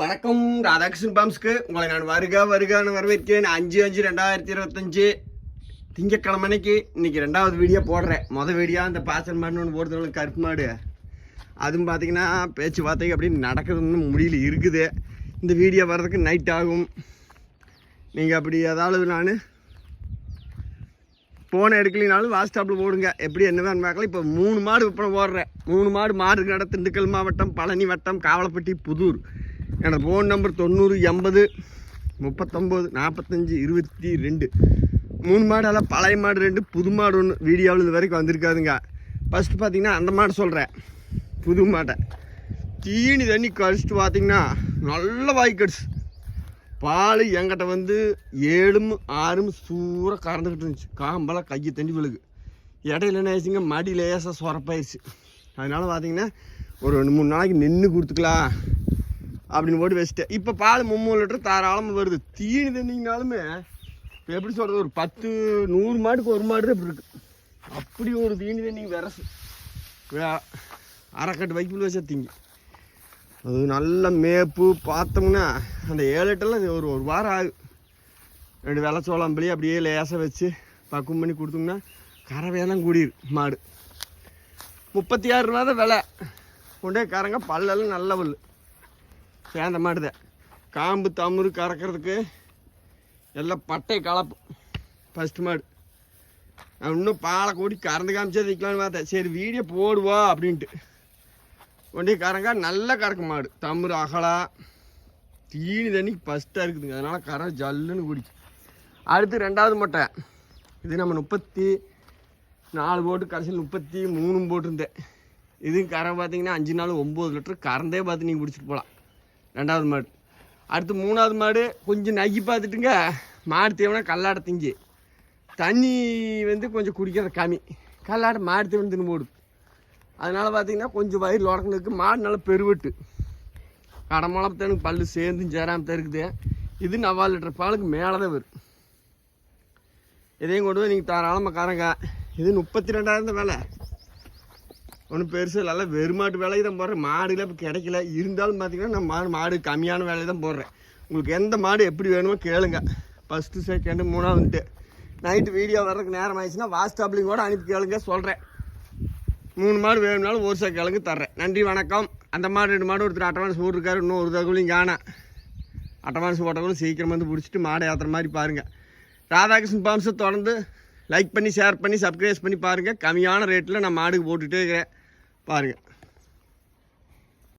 வணக்கம் ராதாகிருஷ்ணன் பாம்ஸ்க்கு. உங்களை நான் வருக வருகான்னு வரவேற்கிறேன். அஞ்சு அஞ்சு ரெண்டாயிரத்தி இருபத்தஞ்சு திங்கக்கிழமைக்கு அன்னைக்கு. இன்னைக்கு ரெண்டாவது வீடியோ போடுறேன். மொதல் வீடியோ அந்த பாசன் மாடுன்னு ஒன்று போடுறதுனால கருப்பு மாடு. அதுவும் பார்த்தீங்கன்னா பேச்சு வார்த்தைக்கு அப்படின்னு நடக்கிறதுன்னு முடியல இருக்குது. இந்த வீடியோ வர்றதுக்கு நைட் ஆகும். நீங்கள் அப்படி ஏதாவது நான் ஃபோனை எடுக்கலினாலும் வாட்ஸ்அப்பில் போடுங்க. எப்படி என்ன வேணும் பார்க்கலாம் இப்போ மூணு மாடு விற்பனை போடுறேன். மூணு மாடு மாடு கடை திண்டுக்கல் மாவட்டம் பழனி வட்டம் காவலப்பட்டி புதூர். என்னோட ஃபோன் நம்பர் தொண்ணூறு எண்பது முப்பத்தொம்போது நாற்பத்தஞ்சு இருபத்தி ரெண்டு. மூணு மாடு எல்லாம் பழைய மாடு ரெண்டு புது மாடு ஒன்று வீடியோவில் இது வரைக்கும் வந்திருக்காதுங்க. ஃபஸ்ட்டு பார்த்தீங்கன்னா அந்த மாடு சொல்கிறேன் புது மாட்டை. தீனி தண்ணி கழிச்சிட்டு பார்த்தீங்கன்னா நல்ல வாய்க்கடிச்சு பால் எங்கிட்ட வந்து ஏழும் ஆறும் சூறாக கறந்துக்கிட்டு இருந்துச்சு. காம்பெல்லாம் கையை தண்ணி விழுகு. இடையில என்ன ஆயிடுச்சுங்க? மடி லேசாக சொரப்பாயிடுச்சு அதனால பார்த்தீங்கன்னா ஒரு ரெண்டு மூணு நாளைக்கு நின்று கொடுத்துக்கலாம். அப்படின்னு போட்டு வச்சுட்டேன். இப்போ பால் மும்மூணு லிட்டர் தாராளமாக வருது. தீனி தண்ணிங்கனாலுமே இப்போ எப்படி சொல்கிறது ஒரு பத்து நூறு மாடுக்கு ஒரு மாடு இப்படி இருக்குது அப்படி ஒரு தீனி தண்ணி விரசு. அரைக்கட்டு வைக்கல் வச்சா அது நல்ல மேப்பு பார்த்தோம்னா அந்த ஏழு எட்டெல்லாம் ஒரு ஒரு வாரம் ஆகும் ரெண்டு வெள்ளச்சோளம்பளி அப்படியே லேசாக வச்சு பக்குவம் பண்ணி கொடுத்தோம்னா கறவையெல்லாம் கூடிரு மாடு. முப்பத்தி ஆறு ரூபா தான் விலை. கொண்டே கறங்க பல்லெல்லாம் நல்ல பல்லு. சேர்ந்த மாடு காம்பு தமுறு கறக்கிறதுக்கு எல்லாம் பட்டை கலப்பு. ஃபஸ்ட்டு மாடு. நான் இன்னும் பாலை கூடி கறந்து காமிச்சே வைக்கலான்னு பார்த்தேன். சரி வீடியோ போடுவா அப்படின்ட்டு. வண்டிக்காரங்க நல்ல கறக்கு மாடு. தமுறு அகலா. தீனி தண்ணி ஃபஸ்ட்டாக இருக்குதுங்க. அதனால் கரை ஜல்லுன்னு குடிச்சு அடுத்து ரெண்டாவது மட்டை. இது நம்ம முப்பத்தி நாலு போட்டு கடைசியில் முப்பத்தி மூணும் போட்டிருந்தேன். இதுவும் கரை பார்த்தீங்கன்னா அஞ்சு நாள் ஒம்பது லிட்டர் கறந்தே பார்த்து நீங்கள் பிடிச்சிட்டு போகலாம். ரெண்டாவது மாடு. அடுத்து மூணாவது மாடு கொஞ்சம் நகி பார்த்துட்டுங்க. மாடு தீவனம் கல்லாட திங்கி. தண்ணி வந்து கொஞ்சம் குடிக்கிறது கம்மி. கல்லாட மாடு தீவனம் தின்னு போடுது அதனால் பார்த்தீங்கன்னா கொஞ்சம் வயிறு உடக்கணும் இருக்குது மாடு நல்லா பெருவெட்டு. கடமளப்பத்தனுக்கு பல்லு சேர்ந்து சேராமல் இருக்குது. இது நவால் லிட்டர் பாலுக்கு மேலே தான் வரும். இதையும் கொண்டு போய் நீங்கள் தாராளமாக காரங்க இது முப்பத்தி ரெண்டாயிரம் தான் வேலை. ஒன்றும் பெருசாக நல்லா வெறுமாட்டு வேலையை தான் போடுறேன். மாடுலாம் இப்போ கிடைக்கல. இருந்தாலும் பார்த்தீங்கன்னா நான் மாடு மாடு கம்மியான வேலையை தான் போடுறேன். உங்களுக்கு எந்த மாடு எப்படி வேணுமோ கேளுங்க. ஃபஸ்ட்டு செகண்டு மூணாவதுன்ட்டு. நைட்டு வீடியோ வர்றதுக்கு நேரம் ஆயிடுச்சுன்னா வாட்ஸ்அப்லையும் கூட அனுப்பி கேளுங்க சொல்கிறேன் மூணு மாடு வேணும்னாலும் ஒரு சார் கிழங்கு தர்றேன். நன்றி வணக்கம். அந்த மாடு ரெண்டு மாடு ஒருத்தர் அட்டவான்ஸ் போட்டிருக்காரு. இன்னும் ஒரு தகவலையும் காணேன் அட்டவான்ஸ் போட்டவங்களும் சீக்கிரம் வந்து பிடிச்சிட்டு மாடை ஏற்றுற மாதிரி பாருங்கள் ராதாகிருஷ்ணன் பாம்ஸை தொடர்ந்து லைக் பண்ணி ஷேர் பண்ணி சப்ஸ்கிரைப் பண்ணி பாருங்கள் கம்மியான ரேட்டில் நான் மாடுக்கு போட்டுகிட்டே இருக்கிறேன். பாருங்கள்